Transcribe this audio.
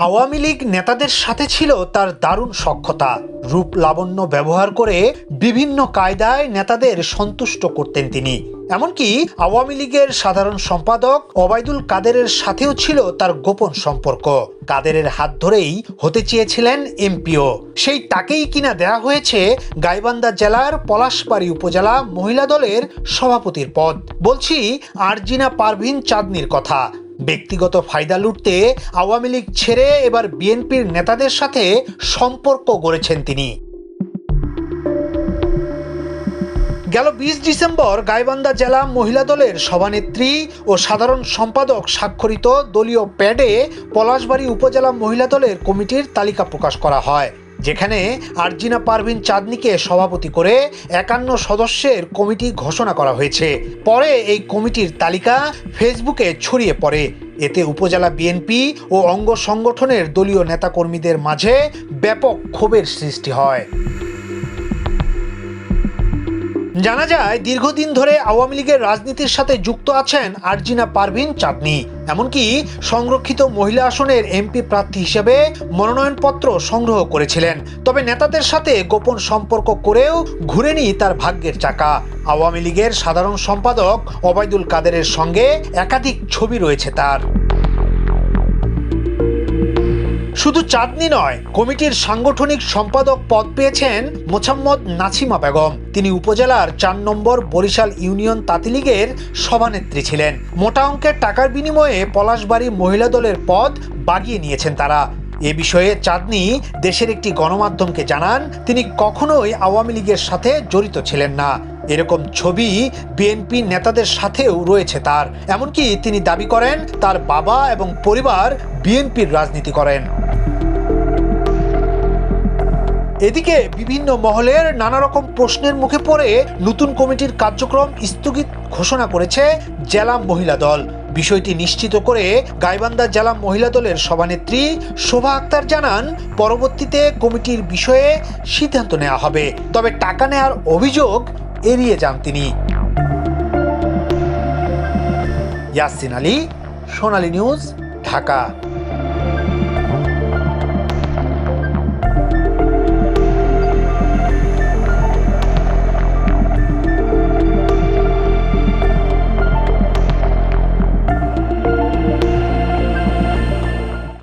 আওয়ামী লীগ নেতাদের সাথে ছিল তার দারুণ সক্ষতা রূপ লাবণ্য ব্যবহার করে বিভিন্ন কায়দায় নেতাদের সন্তুষ্ট করতেন তিনি। এমনকি আওয়ামী লীগের সাধারণ সম্পাদক ওবায়দুল কাদেরের সাথেও ছিল তার গোপন সম্পর্ক। কাদেরের হাত ধরেই হতে চেয়েছিলেন এমপিও। সেই তাকেই কিনা দেয়া হয়েছে গাইবান্ধা জেলার পলাশবাড়ি উপজেলা মহিলা দলের সভাপতির পদ। বলছি আরজিনা পারভিন চাঁদনির কথা। ব্যক্তিগত ফায়দা লুটতে আওয়ামী লীগ ছেড়ে এবার বিএনপির নেতাদের সাথে সম্পর্ক গড়েছেন তিনি। গেল বিশ ডিসেম্বর গাইবান্ধা জেলা মহিলা দলের সভানেত্রী ও সাধারণ সম্পাদক স্বাক্ষরিত দলীয় প্যাডে পলাশবাড়ি উপজেলা মহিলা দলের কমিটির তালিকা প্রকাশ করা হয়। যেখানে আরজিনা পারভিন চাঁদনিকে সভাপতি করে একান্ন সদস্যের কমিটি ঘোষণা করা হয়েছে। পরে এই কমিটির তালিকা ফেসবুকে ছড়িয়ে পড়ে। এতে উপজেলা বিএনপি ও অঙ্গ সংগঠনের দলীয় নেতাকর্মীদের মাঝে ব্যাপক ক্ষোভের সৃষ্টি হয়। জানা যায়, দীর্ঘদিন ধরে আওয়ামী লীগের রাজনীতির সাথে যুক্ত আছেন আরজিনা পারভিন চাঁদনি। এমনকি সংরক্ষিত মহিলা আসনের এমপি প্রার্থী হিসেবে মনোনয়নপত্র সংগ্রহ করেছিলেন। তবে নেতাদের সাথে গোপন সম্পর্ক করেও ঘুরেনি তার ভাগ্যের চাকা। আওয়ামী লীগের সাধারণ সম্পাদক ওবায়দুল কাদেরের সঙ্গে একাধিক ছবি রয়েছে তার। শুধু চাঁদনি নয়, কমিটির সাংগঠনিক সম্পাদক পদ পেয়েছেন মোছাম্মদ নাছিমা বেগম। তিনি উপজেলার চার নম্বর বরিশাল ইউনিয়ন তাঁতিলীগের সভানেত্রী ছিলেন। মোটা অঙ্কের টাকার বিনিময়ে পলাশবাড়ি মহিলা দলের পদ বাগিয়ে নিয়েছেন তারা। এ বিষয়ে চাঁদনি দেশের একটি গণমাধ্যমকে জানান, তিনি কখনোই আওয়ামী লীগের সাথে জড়িত ছিলেন না। এরকম ছবি বিএনপি নেতাদের সাথেও রয়েছে তার। এমনকি তিনি দাবি করেন, তার বাবা এবং পরিবার বিএনপির রাজনীতি করেন। এদিকে বিভিন্ন মহলের নানা রকম প্রশ্নের মুখে পড়ে নতুন কমিটির কার্যক্রম স্থগিত ঘোষণা করেছে জেলা মহিলা দল। বিষয়টি নিশ্চিত করে গাইবান্ধা জেলা মহিলা দলের সভানেত্রী শোভা আক্তার জানান, পরবর্তীতে কমিটির বিষয়ে সিদ্ধান্ত নেওয়া হবে। তবে টাকা নেওয়ার অভিযোগ এড়িয়ে যান তিনি। ইয়াসিন আলী, সোনালী নিউজ, ঢাকা।